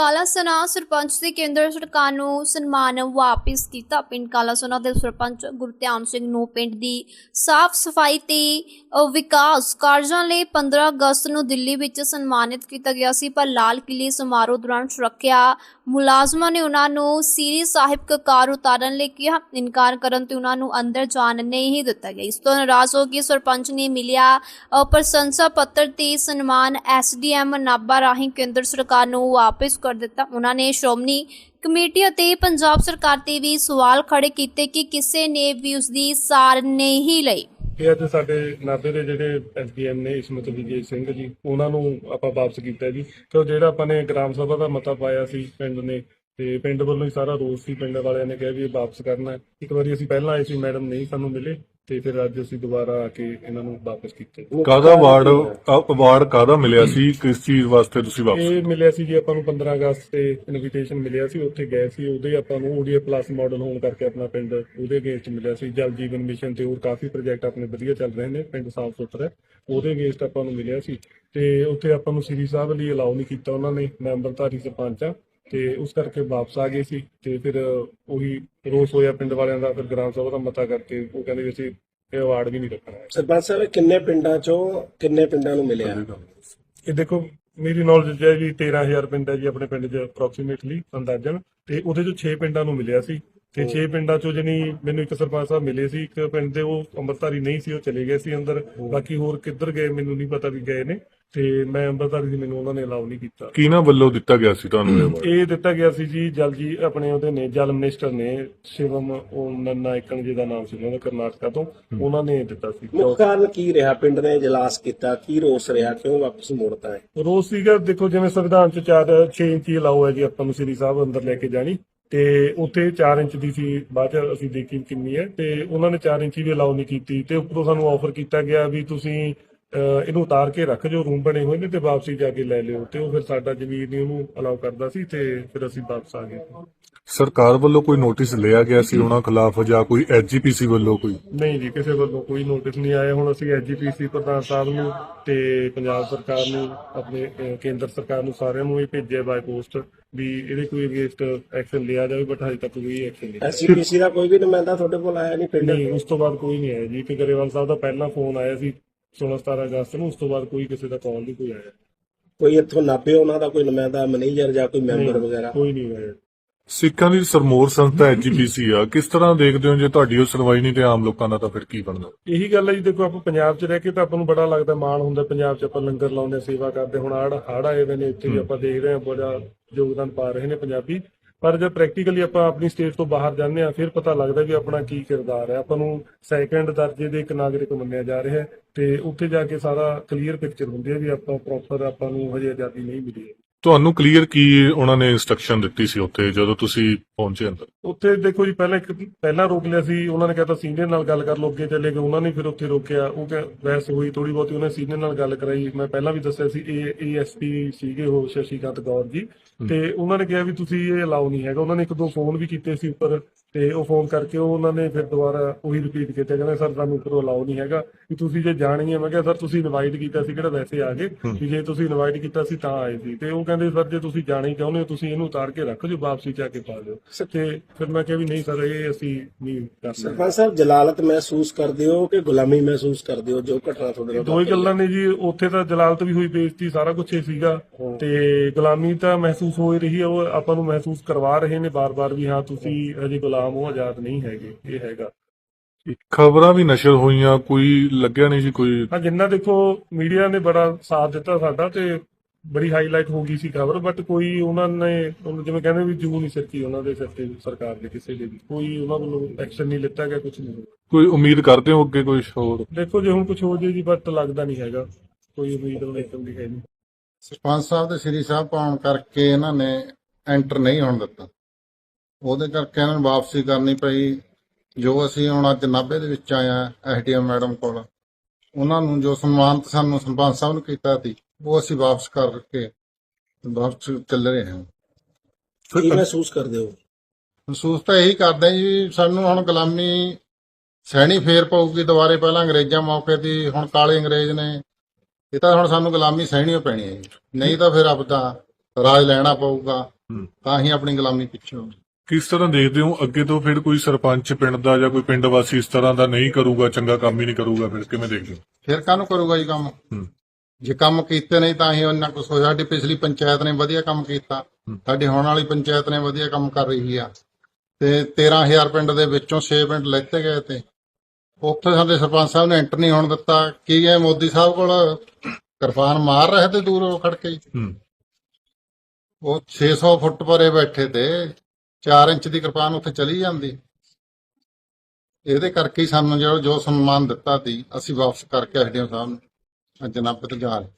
ਕਾਲਾਸਨਾ ਸਰਪੰਚ ਦੇ ਕੇਂਦਰ ਸਰਕਾਰ ਨੂੰ ਸਨਮਾਨ ਵਾਪਿਸ ਕੀਤਾ। ਪਿੰਡ ਕਾਲਾ ਸਨਾ ਦੇ ਸਰਪੰਚ ਗੁਰਧਿਆਨ ਸਿੰਘ ਨੂੰ ਪਿੰਡ ਦੀ ਸਾਫ਼ ਸਫ਼ਾਈ ਤੇ ਵਿਕਾਸ ਕਾਰਜਾਂ ਲਈ 15 ਅਗਸਤ ਨੂੰ ਦਿੱਲੀ ਵਿੱਚ ਸਨਮਾਨਿਤ ਕੀਤਾ ਗਿਆ ਸੀ, ਪਰ ਲਾਲ ਕਿਲੇ ਸਮਾਰੋਹ ਦੌਰਾਨ ਸੁਰੱਖਿਆ ਮੁਲਾਜ਼ਮਾਂ ਨੇ ਉਹਨਾਂ ਨੂੰ ਸੀਰੀ ਸਾਹਿਬ ਕਕਾਰ ਉਤਾਰਨ ਲਈ ਕਿਹਾ। ਇਨਕਾਰ ਕਰਨ ਤੇ ਉਹਨਾਂ ਨੂੰ ਅੰਦਰ ਜਾਣ ਨਹੀਂ ਦਿੱਤਾ ਗਿਆ। ਇਸ ਤੋਂ ਨਾਰਾਜ਼ ਹੋ ਕੇ ਸਰਪੰਚ ਨੇ ਮਿਲਿਆ ਪ੍ਰਸ਼ੰਸਾ ਪੱਤਰ ਤੇ ਸਨਮਾਨ ਐਸਡੀਐਮ ਨਾਭਾ ਰਾਹੀਂ ਕੇਂਦਰ ਸਰਕਾਰ ਨੂੰ ਵਾਪਸ ਕਰ ਦਿੱਤਾ। ਉਹਨਾਂ ਨੇ ਸ਼੍ਰੋਮਣੀ ਕਮੇਟੀ ਅਤੇ ਪੰਜਾਬ ਸਰਕਾਰ ਤੇ ਵੀ ਸਵਾਲ ਖੜੇ ਕੀਤੇ ਕਿ ਕਿਸੇ ਨੇ ਵੀ ਉਸ ਦੀ ਸਾਰ ਨਹੀਂ ਲਈ। ਇਹ ਅੱਜ ਸਾਡੇ ਨਾਭੇ ਦੇ ਜਿਹੜੇ ਐਸਡੀਐਮ ਨੇ ਇਸਮਤ ਵਿਜੇ ਸਿੰਘ ਜੀ, ਉਹਨਾਂ ਨੂੰ ਆਪਾਂ ਵਾਪਸ ਕੀਤਾ ਜੀ। ਤੇ ਜਿਹੜਾ ਆਪਾਂ ਨੇ ਗ੍ਰਾਮ ਸਭਾ ਦਾ ਮਤਾ ਪਾਇਆ ਸੀ, ਪਿੰਡ ਨੇ ਤੇ ਪਿੰਡ ਵੱਲੋਂ ਹੀ ਸਾਰਾ ਰੋਸ ਸੀ ਪਿੰਡ ਵਾਲਿਆਂ ਨੇ ਕਿਹਾ ਵੀ ਇਹ ਵਾਪਸ ਕਰਨਾ ਹੈ। ਇੱਕ ਵਾਰੀ ਅਸੀਂ ਪਹਿਲਾਂ ਆਏ ਸੀ ਮੈਡਮ ਨਹੀਂ ਸਾਨੂੰ ਮਿਲੇ ਤੇ ਫਿਰ ਅੱਜ ਅਸੀਂ ਦੁਬਾਰਾ ਆ ਕੇ ਇਹਨਾਂ ਨੂੰ ਵਾਪਸ ਕੀਤਾ। ਕਾਦਾ ਅਵਾਰਡ ਅਵਾਰਡ ਕਾਦਾ ਮਿਲਿਆ ਸੀ ਕਿਸ ਚੀਜ਼ ਵਾਸਤੇ ਤੁਸੀਂ ਵਾਪਸ ਇਹ ਮਿਲਿਆ ਸੀ ਜੀ ਆਪਾਂ ਨੂੰ 15 ਅਗਸਤ ਤੇ ਇਨਵੀਟੇਸ਼ਨ ਮਿਲਿਆ ਸੀ ਉੱਥੇ ਗਏ ਸੀ ਉਹਦੇ ਆਪਾਂ ਨੂੰ ਓਡੀਏ ਪਲੱਸ ਮਾਡਲ ਹੋਣ ਕਰਕੇ ਆਪਣਾ ਪਿੰਡ ਉਹਦੇ ਅਗੇਂਸਟ ਮਿਲਿਆ ਸੀ ਜਲ ਜੀਵਨ ਮਿਸ਼ਨ ਤੇ ਹੋਰ ਕਾਫੀ ਪ੍ਰੋਜੈਕਟ ਆਪਣੇ ਵਧੀਆ ਚੱਲ ਰਹੇ ਨੇ ਪਿੰਡ ਸਾਫ਼ ਸੁਥਰਾ ਹੈ। ਉਹਦੇ ਅਗੇਂਸਟ ਆਪਾਂ ਨੂੰ ਮਿਲਿਆ ਸੀ ਤੇ ਉੱਥੇ ਆਪਾਂ ਨੂੰ ਸ੍ਰੀ ਸਾਹਿਬ ਲਈ ਅਲਾਉ ਨਹੀਂ ਕੀਤਾ ਉਹਨਾਂ ਨੇ ਮੈਂ ਅੰਮ੍ਰਿਤਧਾਰੀ ਸਰਪੰਚ ਆ ਤੇ ਉਸ ਕਰਕੇ ਵਾਪਸ ਆ ਗਏ ਸੀ ਤੇ ਫਿਰ ਉਹੀ ਰੋਸ ਹੋਇਆ ਪਿੰਡ ਵਾਲਿਆਂ ਦਾ ਫਿਰ ਗ੍ਰਾਮ ਸਭਾ ਦਾ ਮਤਾ ਕਰਕੇ ਉਹ ਕਹਿੰਦੇ ਵੀ ਅਸੀਂ ਇਹ ਅਵਾਰਡ ਵੀ ਨਹੀਂ ਰੱਖਣਾ ਹੈ। ਸਰਪੰਚ ਸਾਹਿਬ ਕਿੰਨੇ ਪਿੰਡਾਂ ਚੋਂ ਕਿੰਨੇ ਪਿੰਡਾਂ ਨੂੰ ਮਿਲਿਆ? ਇਹ ਦੇਖੋ ਮੇਰੀ ਨੌਲੇਜ ਹੈ ਜੀ 13000 ਪਿੰਡ ਹੈ ਜੀ ਆਪਣੇ ਪਿੰਡ 'ਚ ਅਪਰੋਕਸੀਮੇਟਲੀ ਅੰਦਾਜ਼ਨ ਤੇ ਉਹਦੇ ਚੋਂ 6 ਪਿੰਡਾਂ ਨੂੰ ਮਿਲਿਆ ਸੀ। ਤੇ 6 ਪਿੰਡਾਂ ਚੋਂ ਜਣੀ ਮੈਨੂੰ ਇੱਕ ਸਰਪੰਚ ਸਾਹਿਬ ਮਿਲੇ ਸੀ ਇੱਕ ਪਿੰਡ ਦੇ ਉਹ ਅੰਮ੍ਰਿਤਧਾਰੀ ਨਹੀਂ ਸੀ ਉਹ ਚਲੇ ਗਏ ਸੀ ਅੰਦਰ। ਬਾਕੀ ਹੋਰ ਕਿੱਧਰ ਗਏ ਮੈਨੂੰ ਨਹੀਂ ਪਤਾ ਵੀ ਗਏ ਨੇ। ਤੇ ਮੈਂ ਅੰਮ੍ਰਿਤਧਾਰੀ ਸੀ ਮੈਨੂੰ ਉਹਨਾਂ ਨੇ ਅਲਾਉ ਨਹੀਂ ਕੀਤਾ। ਕਿਹਨਾਂ ਵੱਲੋਂ ਦਿੱਤਾ ਗਿਆ ਸੀ ਤੁਹਾਨੂੰ ਇਹ award? ਇਹ ਦਿੱਤਾ ਗਿਆ ਸੀ ਜੀ ਜਲ ਜੀ ਆਪਣੇ ਉਹਦੇ ਨੇ ਜਲ ਮਿਨਿਸਟਰ ਨੇ ਸ਼ਿਵਮ ਉਹ ਨੰਨਾ ਇਕਣ ਜੀ ਦਾ ਨਾਮ ਸੀ ਉਹਨਾਂ ਦਾ ਕਰਨਾਟਕਾ ਤੋਂ ਉਹਨਾਂ ਨੇ ਦਿੱਤਾ ਸੀ। ਮੁੱਖ ਕਾਰਨ ਕੀ ਰਿਹਾ? ਪਿੰਡ ਨੇ ਇਜਲਾਸ ਕੀਤਾ ਕੀ ਰੋਸ ਰਿਹਾ? ਕਿਉਂ ਵਾਪਸ ਮੋੜਤਾ ਹੈ? ਰੋਜ਼ ਸੀਗਾ ਦੇਖੋ ਜਿਵੇਂ ਸੰਵਿਧਾਨ ਚ 4 6 ਇੰਚ ਹੀ ਅਲਾਉ ਹੈ ਜੀ ਆਪਾਂ ਨੂੰ ਸ੍ਰੀ ਸਾਹਿਬ ਅੰਦਰ ਲੈ ਕੇ ਜਾਣੀ। ਤੇ ਉੱਥੇ 4 ਇੰਚ ਦੀ ਸੀ, ਬਾਅਦ ਚ ਅਸੀਂ ਦੇਖੀ ਕਿੰਨੀ ਹੈ, ਤੇ ਉਹਨਾਂ ਨੇ 4 ਇੰਚ ਵੀ ਅਲਾਉ ਨਹੀਂ ਕੀਤੀ, ਤੇ ਉੱਪਰੋਂ ਸਾਨੂੰ ਆਫਰ ਕੀਤਾ ਗਿਆ ਵੀ ਤੁਸੀਂ ਇਹਨੂੰ ਉਤਾਰ ਕੇ ਰੱਖ ਜੋ ਰੂਮ ਬਣੇ ਹੋਏ ਨੇ ਤੇ ਵਾਪਸੀ ਜਾ ਕੇ ਲੈ ਲਿਓ ਤੇ ਉਹ ਫਿਰ ਸਾਡਾ ਜ਼ਮੀਰ ਨਹੀਂ ਉਹਨੂੰ ਅਲਾਉ ਕਰਦਾ ਸੀ ਤੇ ਫਿਰ ਅਸੀਂ ਵਾਪਸ ਆ ਗਏ। ਸਰਕਾਰ ਵੱਲੋਂ ਕੋਈ ਨੋਟਿਸ ਲਿਆ ਗਿਆ ਸੀ ਉਹਨਾਂ ਖਿਲਾਫ ਜਾਂ ਕੋਈ ਐਜੀਪੀਸੀ ਵੱਲੋਂ ਕੋਈ? ਨਹੀਂ ਜੀ ਕਿਸੇ ਵੱਲੋਂ ਕੋਈ ਨੋਟਿਸ ਨਹੀਂ ਆਇਆ। ਹੁਣ ਅਸੀਂ ਐਜੀਪੀਸੀ ਪ੍ਰਧਾਨ ਸਾਹਿਬ ਨੂੰ ਤੇ ਪੰਜਾਬ ਸਰਕਾਰ ਨੂੰ ਆਪਣੇ ਕੇਂਦਰ ਸਰਕਾਰ ਨੂੰ ਸਾਰਿਆਂ ਨੂੰ ਹੀ ਭੇਜਿਆ ਬਾਈ ਪੋਸਟ ਵੀ ਇਹਦੇ ਕੋਈ ਅਗੇਂਸਟ ਐਕਸ਼ਨ ਲਿਆ ਜਾਵੇ ਬਟ ਹਜੇ ਤੱਕ ਕੋਈ ਐਕਸ਼ਨ ਨਹੀਂ। ਐਸਜੀਪੀਸੀ ਦਾ ਕੋਈ ਵੀ ਨੁਮਾਇੰਦਾ ਤੁਹਾਡੇ ਕੋਲ ਆਇਆ ਨਹੀਂ ਨਹੀਂ ਉਸ ਤੋਂ ਬਾਅਦ ਕੋਈ ਨਹੀਂ ਆਇਆ ਜੀ। ਕਿ ਗਰੇਵਾਲ ਸਾਹਿਬ ਦਾ ਪਹਿਲਾਂ ਫੋਨ ਆਇਆ ਸੀ। 16 17 ਅਗਸਤ ਨੂੰ ਉਸ ਤੋਂ ਬਾਅਦ ਕੋਈ ਕਿਸੇ ਦਾ ਕਾਲ ਨਹੀਂ ਕੋਈ ਆਇਆ। ਕੋਈ ਇੱਥੋਂ ਨਾਪੇ ਉਹਨਾਂ ਦਾ ਕੋਈ ਨੁਮਾਇੰਦਾ ਮੈਨੇਜਰ ਜਾਂ ਕੋਈ ਮੈਂਬਰ ਵਗੈਰਾ? ਕੋਈ ਨਹੀਂ ਆਇਆ। ਸਿੱਖਾਂ ਦੀ ਸਰਮੋਰ ਸੰਸਥਾ ਐਜੀਪੀਸੀ ਆ। ਕਿਸ ਤਰ੍ਹਾਂ ਦੇਖਦੇ ਹੋ ਜੇ ਤੁਹਾਡੀ ਉਹ ਸੁਣਵਾਈ ਨਹੀਂ ਤੇ ਆਮ ਲੋਕਾਂ ਦਾ ਤਾਂ ਫਿਰ ਕੀ ਬਣਦਾ? ਇਹੀ ਗੱਲ ਹੈ ਜੀ ਦੇਖੋ ਆਪਾਂ ਪੰਜਾਬ 'ਚ ਰਹਿ ਕੇ ਤਾਂ ਆਪਾਂ ਨੂੰ ਬੜਾ ਲੱਗਦਾ ਮਾਣ ਹੁੰਦਾ ਪੰਜਾਬ 'ਚ ਆਪਾਂ ਲੰਗਰ ਲਾਉਂਦੇ ਸੇਵਾ ਕਰਦੇ ਹੁਣ ਆੜ ਹੜ ਆਏ ਨੇ ਇੱਥੇ ਵੀ ਆਪਾਂ ਦੇਖਦੇ ਹਾਂ ਬੜਾ ਯੋਗਦਾਨ ਪਾ ਰਹੇ ਨੇ ਪੰਜਾਬੀ। ਪਰ ਜਦ ਪ੍ਰੈਕਟੀਕਲੀ ਆਪਾਂ ਆਪਣੀ ਸਟੇਟ ਤੋਂ ਬਾਹਰ ਜਾਂਦੇ ਆ ਫਿਰ ਪਤਾ ਲੱਗਦਾ ਵੀ ਆਪਣਾ ਕੀ ਕਿਰਦਾਰ ਹੈ। ਆਪਾਂ ਨੂੰ ਸੈਕੰਡ ਦਰਜੇ ਦੇ ਇੱਕ ਨਾਗਰਿਕ ਮੰਨਿਆ ਜਾ ਰਿਹਾ ਹੈ ਤੇ ਉੱਥੇ ਜਾ ਕੇ ਸਾਰਾ ਕਲੀਅਰ ਪਿਕਚਰ ਹੁੰਦੀ ਹੈ ਵੀ ਆਪਾਂ ਪ੍ਰੋਪਰ ਆਪਾਂ ਨੂੰ ਹਜੇ ਆਜ਼ਾਦੀ ਨਹੀਂ ਮਿਲੀ। ਹੈ ਤੁਹਾਨੂੰ ਕਲੀਅਰ ਕੀ ਉਹਨਾਂ ਨੇ ਇਨਸਟਰਕਸ਼ਨ ਦਿੱਤੀ ਸੀ ਉੱਥੇ ਜਦੋਂ ਤੁਸੀਂ ਪਹੁੰਚੇ ਅੰਦਰ? ਉੱਥੇ ਦੇਖੋ ਜੀ ਪਹਿਲਾਂ ਇੱਕ ਪਹਿਲਾਂ ਰੋਕ ਲਿਆ ਸੀ ਉਹਨਾਂ ਨੇ ਕਹਿੰਦਾ ਸੀਨੀਅਰ ਨਾਲ ਗੱਲ ਕਰ ਲਓ ਅੱਗੇ ਚੱਲੇ ਗਏ ਉਹਨਾਂ ਨੇ ਫਿਰ ਉੱਥੇ ਰੋਕਿਆ। ਉਹ ਕਿ ਬਹਿਸ ਹੋਈ ਥੋੜੀ ਬਹੁਤੀ ਉਹਨੇ ਸੀਨੀਅਰ ਨਾਲ ਗੱਲ ਕਰਾਈ। ਮੈਂ ਪਹਿਲਾਂ ਵੀ ਦੱਸਿਆ ਸੀ ਇਹ ਏਐਸਪੀ ਸੀਗੇ ਉਹ ਸ਼ਸ਼ੀਕਾਂਤ ਗੌਰ ਜੀ। ਤੇ ਉਹਨਾਂ ਨੇ ਕਿਹਾ ਵੀ ਤੁਸੀਂ ਇਹ ਅਲਾਉ ਨਹੀਂ ਹੈਗਾ। ਉਹਨਾਂ ਨੇ ਇੱਕ ਦੋ ਫੋਨ ਵੀ ਕੀਤੇ ਸੀ ਉੱਪਰ ਤੇ ਉਹ ਫੋਨ ਕਰਕੇ ਉਹ ਉਹਨਾਂ ਨੇ ਫਿਰ ਦੁਬਾਰਾ ਉਹੀ ਰਿਪੀਟ ਕੀਤਾ। ਕਹਿੰਦੇ ਸਰ ਤੁਹਾਨੂੰ ਉੱਪਰੋਂ ਅਲਾਉ ਨਹੀਂ ਹੈਗਾ। ਵੀ ਤੁਸੀਂ ਜੇ ਜਾਣੀ ਹੈ ਮੈਂ ਕਿਹਾ ਸਰ ਤੁਸੀਂ ਇਨਵਾਈਟ ਕੀਤਾ ਸੀ ਕਿਹੜਾ ਵੈਸੇ ਆ ਗਏ। ਵੀ ਜੇ ਤੁਸੀਂ ਇਨਵਾਈਟ ਕੀਤਾ ਸੀ ਤਾਂ ਆਏ ਸੀ। ਤੇ ਉਹ ਕਹਿੰਦੇ ਸਰ ਜੇ ਤੁਸੀਂ ਜਾਣਾ ਹੀ ਚਾਹੁੰਦੇ ਹੋ ਤੁਸੀਂ ਇਹਨੂੰ ਉਤਾਰ ਕੇ ਰੱਖੋ ਜੋ ਵਾਪਸੀ ਜਾ ਕੇ ਪਾ ਦਿਓ ਤੇ ਫਿਰ ਮੈਂ ਕਿਹਾ ਵੀ ਨਹੀਂ ਸਰ ਇਹ ਅਸੀਂ ਨਹੀਂ ਕਰ ਸਕਦੇ। ਸਰਪੰਚ ਸਾਹਿਬ ਜਲਾਲਤ ਮਹਿਸੂਸ ਕਰਦੇ ਹੋ ਕਿ ਗੁਲਾਮੀ ਮਹਿਸੂਸ ਕਰਦੇ ਹੋ? ਜੋ ਘਟਨਾ ਤੁਹਾਡੇ ਨਾਲ ਦੋ ਹੀ ਗੱਲਾਂ ਨੇ ਜੀ ਉੱਥੇ ਤਾਂ ਜਲਾਲਤ ਵੀ ਹੋਈ ਬੇਇੱਜ਼ਤੀ ਸਾਰਾ ਕੁਝ ਹੀ ਸੀਗਾ। ਤੇ ਗੁਲਾਮੀ ਤਾਂ ਮਹਿਸੂਸ ਹੋ ਹੀ ਰਹੀ ਹੈ ਉਹ ਆਪਾਂ ਨੂੰ ਮਹਿਸੂਸ ਕਰਵਾ ਰਹੇ ਨੇ ਬਾਰ-ਬਾਰ ਵੀ ਹਾਂ ਤੁਸੀਂ ਹਜੇ ਗੁਲਾਮ ਹੋ ਆਜ਼ਾਦ ਨਹੀਂ ਹੈਗੇ ਇਹ ਹੈਗਾ। ਖਬਰਾਂ ਵੀ ਨਸ਼ਰ ਹੋਈਆਂ ਕੋਈ ਲੱਗਿਆ ਨਹੀਂ ਜੀ ਕੋਈ ਹਾਂ ਜਿੰਨਾ ਦੇਖੋ ਮੀਡੀਆ ਨੇ ਬੜਾ ਸਾਥ ਦਿੱਤਾ ਸਾਡਾ ਤੇ ਬੜੀ ਹਾਈਲਾਈਟ ਹੋ ਗਈ ਸੀ ਖਬਰ ਬਟ ਕੋਈ ਉਹਨਾਂ ਨੇ ਉਹਨੂੰ ਜਿਵੇਂ ਕਹਿੰਦੇ ਵੀ ਜੂ ਨਹੀਂ ਸੱਚੀ ਉਹਨਾਂ ਦੇ ਸਿਰ ਤੇ ਸਰਕਾਰ ਦੇ ਕਿਸੇ ਦੇ ਵੀ। ਕੋਈ ਉਹਨਾਂ ਵੱਲੋਂ ਐਕਸ਼ਨ ਨਹੀਂ ਲਿੱਤਾ ਗਿਆ ਕੁਝ ਨਹੀਂ। ਕੋਈ ਉਮੀਦ ਕਰਦੇ ਹੋ ਅੱਗੇ ਕੋਈ ਹੋਰ? ਦੇਖੋ ਜੇ ਹੁਣ ਕੁਝ ਹੋ ਜੇ ਜੀ ਬਟ ਲੱਗਦਾ ਨਹੀਂ ਹੈਗਾ। ਕੋਈ ਉਮੀਦ ਨਹੀਂ ਦੀ ਹੈ ਨਹੀਂ। ਸਰਪੰਚ ਸਾਹਿਬ ਤੇ ਸ੍ਰੀ ਸਾਹਿਬ ਪਾਉਣ ਕਰਕੇ ਇਹਨਾਂ ਨੇ ਐਂਟਰ ਨਹੀਂ ਹੋਣ ਦਿੱਤਾ। ਉਹਦੇ ਕਰਕੇ ਇਹਨਾਂ ਨੂੰ ਵਾਪਸੀ ਕਰਨੀ ਪਈ। ਜੋ ਅਸੀਂ ਹੁਣ ਅੱਜ ਨਾਭੇ ਦੇ ਵਿੱਚ ਆਇਆ ਐਸਡੀਐਮ ਮੈਡਮ ਕੋਲ ਉਹਨਾਂ ਨੂੰ ਜੋ ਸਨਮਾਨਿਤ ਸਾਨੂੰ ਸਰਪੰਚ ਸਾਹਿਬ ਨੂੰ ਕੀਤਾ ਸੀ ਉਹ ਅਸੀਂ ਵਾਪਸ ਕਰਕੇ ਵਾਪਸ ਚੱਲ ਰਹੇ ਹਾਂ। ਕੀ ਮਹਿਸੂਸ ਕਰਦੇ ਹੋ? ਮਹਿਸੂਸ ਤਾਂ ਇਹੀ ਕਰਦੇ ਜੀ ਸਾਨੂੰ ਹੁਣ ਗੁਲਾਮੀ ਸਹਿਣੀ ਫੇਰ ਪਊਗੀ ਦੁਬਾਰੇ। ਪਹਿਲਾਂ ਅੰਗਰੇਜ਼ਾਂ ਮੌਕੇ ਦੀ ਹੁਣ ਕਾਲੇ ਅੰਗਰੇਜ਼ ਨੇ। ਇਹ ਤਾਂ ਹੁਣ ਸਾਨੂੰ ਗੁਲਾਮੀ ਸਹਿਣੀ ਓ ਪੈਣੀ ਹੈ ਜੀ। ਨਹੀਂ ਤਾਂ ਫਿਰ ਆਪਦਾ ਰਾਜ ਲੈਣਾ ਪਊਗਾ। ਤਾਂ ਹੀ ਆਪਣੀ ਗੁਲਾਮੀ ਪਿੱਛੇ ਹੋਊਗੀ ਕਿਸ ਤਰ੍ਹਾਂ ਦੇਖਦੇ ਹੋ? ਅੱਗੇ ਤੋਂ ਫਿਰ ਕੋਈ ਸਰਪੰਚ ਪਿੰਡ ਦਾ ਜਾਂ ਕੋਈ ਪਿੰਡ ਵਾਸੀ ਇਸ ਤਰ੍ਹਾਂ ਦਾ ਨਹੀਂ ਕਰੂਗਾ ਚੰਗਾ ਕੰਮ ਹੀ ਨਹੀਂ ਕਰੂਗਾ ਫਿਰ ਕਿਵੇਂ ਦੇਖਦੇ ਹੋ? ਫਿਰ ਕਾਹਨੂੰ ਕਰੂਗਾ ਜੀ ਕੰਮ? ਹੂੰ। ਜੇ ਕੰਮ ਕੀਤੇ ਨਹੀਂ ਤਾਂ ਹੀ ਉਹਨਾਂ ਕੁਛ ਹੋਇਆ ਸਾਡੀ ਪਿਛਲੀ ਪੰਚਾਇਤ ਨੇ ਵਧੀਆ ਕੰਮ ਕੀਤਾ। ਹੂੰ। ਸਾਡੀ ਹੁਣ ਵਾਲੀ ਪੰਚਾਇਤ ਨੇ ਵਧੀਆ ਕੰਮ ਕਰ ਰਹੀ ਆ। ਤੇ 13000 ਪਿੰਡ ਦੇ ਵਿੱਚੋਂ 6 ਪਿੰਡ ਲੈਤੇ ਗਏ ਤੇ ਉੱਥੇ ਸਾਡੇ ਸਰਪੰਚ ਸਾਹਿਬ ਨੇ ਐਂਟਰ ਨਹੀਂ ਹੋਣ ਦਿੱਤਾ। ਕੀ ਇਹ ਮੋਦੀ ਸਾਹਿਬ ਕੋਲ ਕਿਰਪਾਨ ਮਾਰ ਰਹੇ ਤੇ ਦੂਰੋਂ ਖੜ ਕੇ? ਹੀ। ਹੂੰ ਉਹ 600 ਫੁੱਟ ਪਰੇ ਬੈਠੇ ਤੇ 4 ਇੰਚ ਦੀ ਕਿਰਪਾਨ ਉੱਥੇ ਚਲੀ ਜਾਂਦੀ। ਇਹਦੇ ਕਰਕੇ ਹੀ ਸਾਨੂੰ ਜੋ ਜੋ ਸਨਮਾਨ ਦਿੱਤਾ ਸੀ ਅਸੀਂ ਵਾਪਸ ਕਰਕੇ ਐਸਡੀਐਮ ਸਾਹਿਬ ਨੂੰ ਅੱਜ ਨਾਪੇ ਤੇ ਜਾ ਰਹੇ